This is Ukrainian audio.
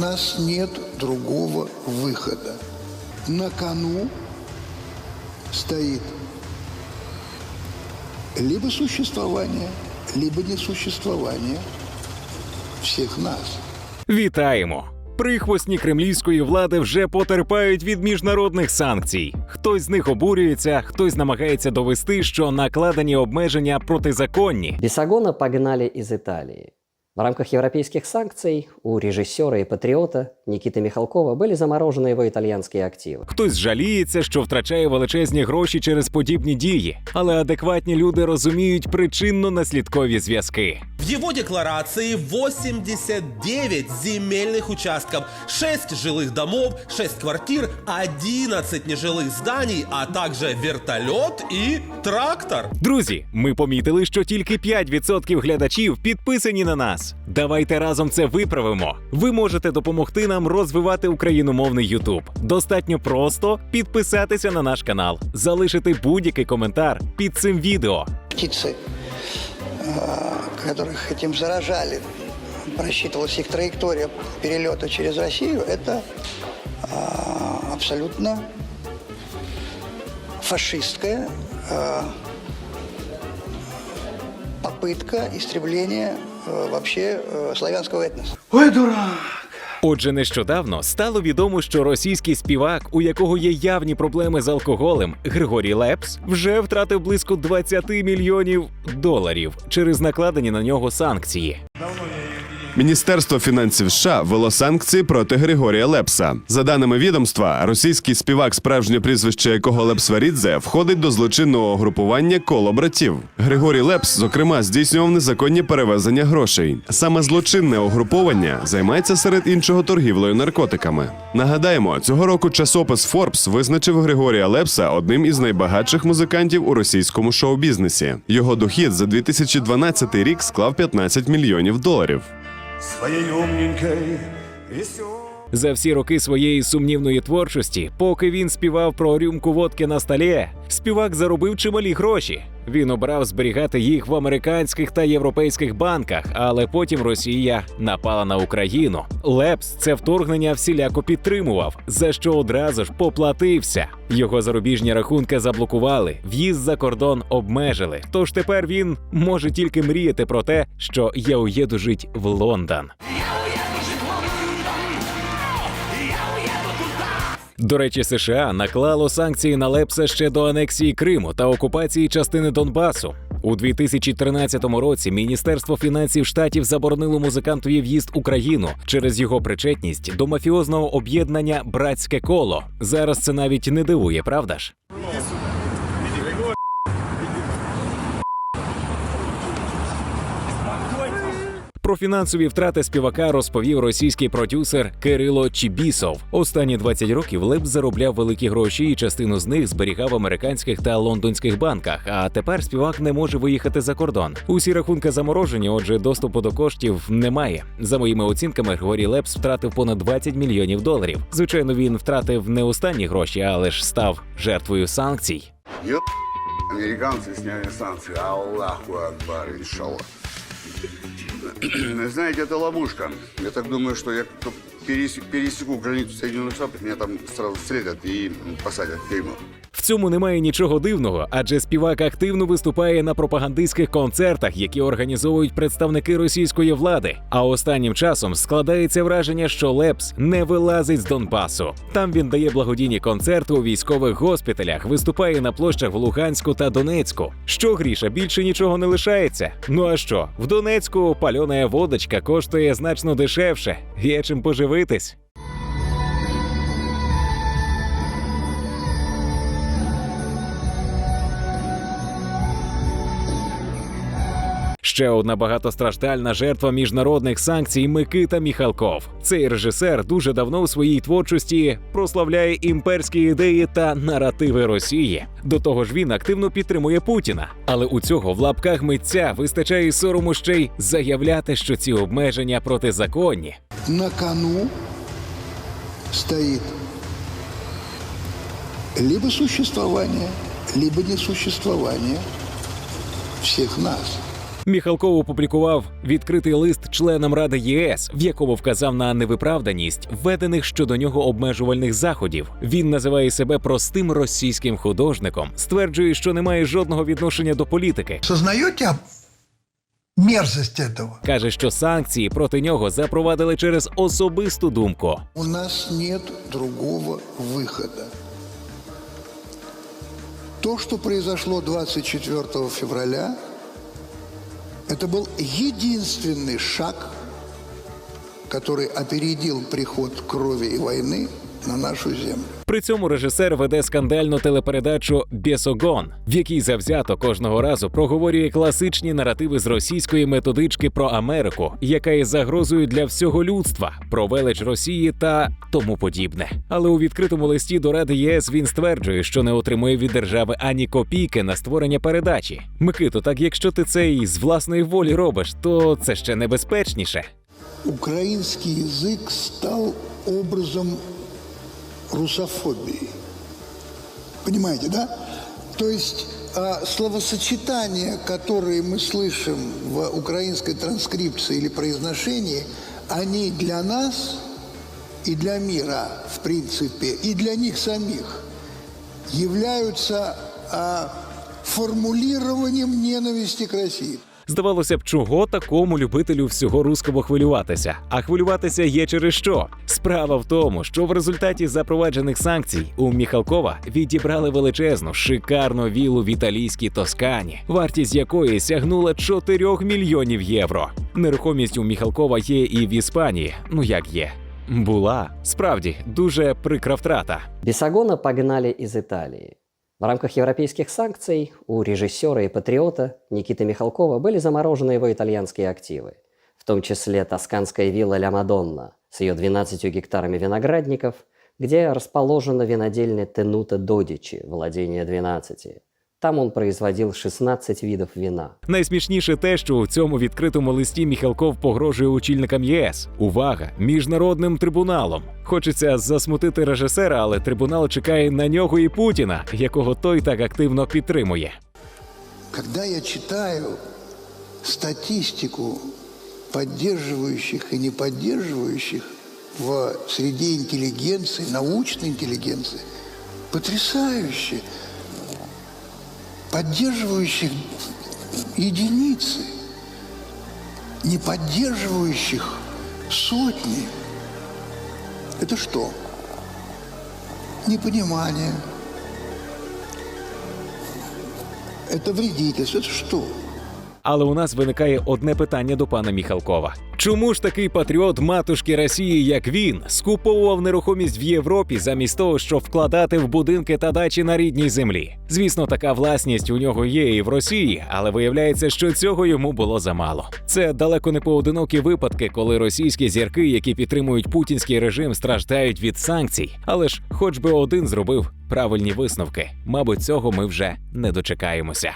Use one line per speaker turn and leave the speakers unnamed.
нас нет другого выхода. На кону стоит либо существование, либо несуществование всех нас.
Вітаємо! Прихвостні кремлівської влади вже потерпають від міжнародних санкцій. Хтось з них обурюється, хтось намагається довести, що накладені обмеження протизаконні.
Бесогона погнали из Италии. В рамках европейских санкций у режиссера и патриота Никиты Михалкова были заморожены его итальянские активы.
Хтось жаліється, що втрачає величезні гроші через подібні дії, але адекватні люди розуміють причинно-наслідкові зв'язки.
В его декларации 89 земельных участков, 6 жилых домов, 6 квартир, 11 нежилых зданий, а также вертолет и трактор.
Друзі, ми помітили, що тільки 5% глядачів підписані на нас. Давайте разом це виправимо. Ви можете допомогти нам розвивати україномовний Ютуб. Достатньо просто підписатися на наш канал, залишити будь-який коментар під цим відео.
Птицы, э, которых этим заражали, просчитывалась их траектория перелета через Россию, это э, абсолютно фашистская э, попытка истребления э, вообще э, славянского этноса.
Отже, нещодавно стало відомо, що російський співак, у якого є явні проблеми з алкоголем, Григорій Лепс, вже втратив близько 20 мільйонів доларів через накладені на нього санкції.
Міністерство фінансів США ввело санкції проти Григорія Лепса. За даними відомства, російський співак, справжнє прізвище якого Лепс Варідзе, входить до злочинного групування коло братів. Григорій Лепс, зокрема, здійснював незаконні перевезення грошей. Саме злочинне угруповання займається серед іншого торгівлею наркотиками. Нагадаємо, цього року часопис Forbes визначив Григорія Лепса одним із найбагатших музикантів у російському шоу-бізнесі. Його дохід за 2012 рік склав 15 мільйонів доларів.
Своей умненькой веселой.
За всі роки своєї сумнівної творчості, поки він співав про рюмку водки на столі, співак заробив чималі гроші. Він обрав зберігати їх в американських та європейських банках, але потім Росія напала на Україну. Лепс це вторгнення всіляко підтримував, за що одразу ж поплатився. Його зарубіжні рахунки заблокували, в'їзд за кордон обмежили. Тож тепер він може тільки мріяти про те, що я уїду жить в Лондон. До речі, США наклало санкції на Лепса ще до анексії Криму та окупації частини Донбасу. У 2013 році Міністерство фінансів штатів заборонило музикантові в'їзд Україну через його причетність до мафіозного об'єднання Братське коло. Зараз це навіть не дивує, правда ж? Про фінансові втрати співака розповів російський продюсер Кирило Чібісов. Останні 20 років Леп заробляв великі гроші, і частину з них зберігав в американських та лондонських банках. А тепер співак не може виїхати за кордон. Усі рахунки заморожені, отже, доступу до коштів немає. За моїми оцінками, Григорій Лепс втратив понад 20 мільйонів доларів. Звичайно, він втратив не останні гроші, але ж став жертвою санкцій.
Ёп, американцы сняли санкции. Аллаху Акбар, иншаллах. Знаете, это ловушка. Я так думаю, что я пересеку границу Соединенных Штатов, меня там сразу встретят и посадят в тюрьму.
В цьому немає нічого дивного, адже співак активно виступає на пропагандистських концертах, які організовують представники російської влади. А останнім часом складається враження, що Лепс не вилазить з Донбасу. Там він дає благодійні концерти у військових госпіталях, виступає на площах в Луганську та Донецьку. Що гріша, більше нічого не лишається. Ну а що? В Донецьку пальона водочка коштує значно дешевше. Є чим поживитись. Ще одна багатостраждальна жертва міжнародних санкцій Микита Міхалков. Цей режисер дуже давно у своїй творчості прославляє імперські ідеї та наративи Росії. До того ж, він активно підтримує Путіна. Але у цього в лапках митця вистачає сорому ще й заявляти, що ці обмеження протизаконні.
На кону стоит либо существование, либо несуществование всех нас.
Міхалков опублікував відкритий лист членам Ради ЄС, в якому вказав на невиправданість введених щодо нього обмежувальних заходів. Він називає себе простим російським художником, стверджує, що не має жодного відношення до політики.
Сознаете мерзость этого?
Каже, що санкції проти нього запровадили через особисту думку.
У нас нет другого выхода. То, что произошло 24 февраля, это был единственный шаг, который опередил приход крови и войны на нашу землю.
При цьому режисер веде скандальну телепередачу Бєсогон, в якій завзято кожного разу проговорює класичні наративи з російської методички про Америку, яка є загрозою для всього людства, про велич Росії та тому подібне. Але у відкритому листі до Ради ЄС він стверджує, що не отримує від держави ані копійки на створення передачі. Микито, так якщо ти це і з власної волі робиш, то це ще небезпечніше.
Украинский язык стал образом русофобии. Понимаете, да? То есть а, словосочетания, которые мы слышим в украинской транскрипции или произношении, они для нас и для мира, в принципе, и для них самих являются а, формулированием ненависти к России.
Здавалося б, чого такому любителю всього руського хвилюватися? А хвилюватися є через що? Справа в тому, що в результаті запроваджених санкцій у Міхалкова відібрали величезну шикарну вілу в італійській Тоскані, вартість якої сягнула 4 мільйонів євро. Нерухомість у Міхалкова є і в Іспанії. Ну як є? Була справді дуже прикра втрата.
Бесогона погнали из Италии. В рамках европейских санкций у режиссера и патриота Никиты Михалкова были заморожены его итальянские активы, в том числе тосканская вилла «Ля Мадонна» с ее 12 гектарами виноградников, где расположена винодельня Тенута Додичи, владение 12. Там он производил 16 видов вина.
Найсмішніше те, що у цьому відкритому листі Міхалков погрожує очільникам ЄС. Увага! Міжнародним трибуналом. Хочеться засмутити режисера, але трибунал чекає на нього і Путіна, якого той так активно підтримує.
Когда я читаю статистику поддерживающих и не поддерживающих в среде интеллигенции, научной интеллигенции, потрясающе. Поддерживающих единицы, не поддерживающих сотни. Это что? Непонимание. Это вредительство. Это что?
Але у нас виникає одне питання до пана Міхалкова: чому ж такий патріот матушки Росії, як він, скуповував нерухомість в Європі замість того, щоб вкладати в будинки та дачі на рідній землі? Звісно, така власність у нього є і в Росії, але виявляється, що цього йому було замало. Це далеко не поодинокі випадки, коли російські зірки, які підтримують путінський режим, страждають від санкцій. Але ж, хоч би один зробив правильні висновки, мабуть, цього ми вже не дочекаємося.